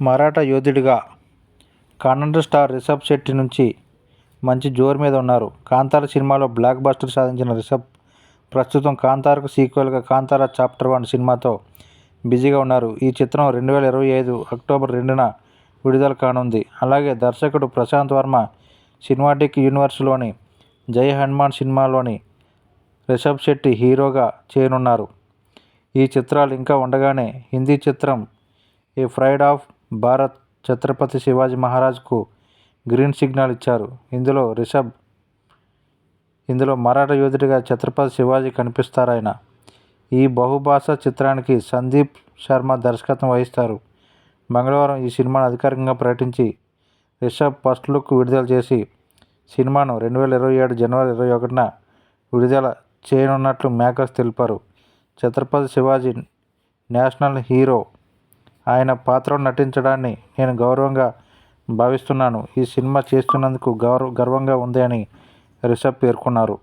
మరాఠా యోధుడిగా కన్నడ స్టార్ రిషబ్ శెట్టి నుంచి మంచి జోరు మీద ఉన్నారు. కాంతార సినిమాలో బ్లాక్ బస్టర్ సాధించిన రిషబ్ ప్రస్తుతం కాంతారకు సీక్వెల్గా కాంతార చాప్టర్ వన్ సినిమాతో బిజీగా ఉన్నారు. ఈ చిత్రం రెండు వేల ఇరవై ఐదు అక్టోబర్ రెండున విడుదల కానుంది. అలాగే దర్శకుడు ప్రశాంత్ వర్మ సినిమాటిక్ యూనివర్స్లోని జై హనుమాన్ సినిమాలోని రిషబ్ శెట్టి హీరోగా చేయనున్నారు ఈ చిత్రాలు ఇంకా ఉండగానే హిందీ చిత్రం a pride of Bharat Chhatrapati Shivaji మహారాజ్కు green signal ఇచ్చారు. ఇందులో రిషబ్ ఇందులో మరాఠా యోధుడిగా ఛత్రపతి శివాజీ కనిపిస్తారాయన. ఈ బహుభాషా చిత్రానికి సందీప్ శర్మ దర్శకత్వం వహిస్తారు. మంగళవారం ఈ సినిమాను అధికారికంగా ప్రకటించి రిషబ్ ఫస్ట్ లుక్ విడుదల చేసి సినిమాను రెండు వేల ఇరవై ఏడు జనవరి ఇరవై ఒకటిన విడుదల చేయనున్నట్లు మేకర్స్ తెలిపారు. ఛత్రపతి శివాజీ నేషనల్ హీరో ఆయన పాత్రను నటించడాన్ని నేను గౌరవంగా భావిస్తున్నాను. ఈ సినిమా చేస్తున్నందుకు గౌరవ గర్వంగా ఉంది అని రిషబ్ పేర్కొన్నారు.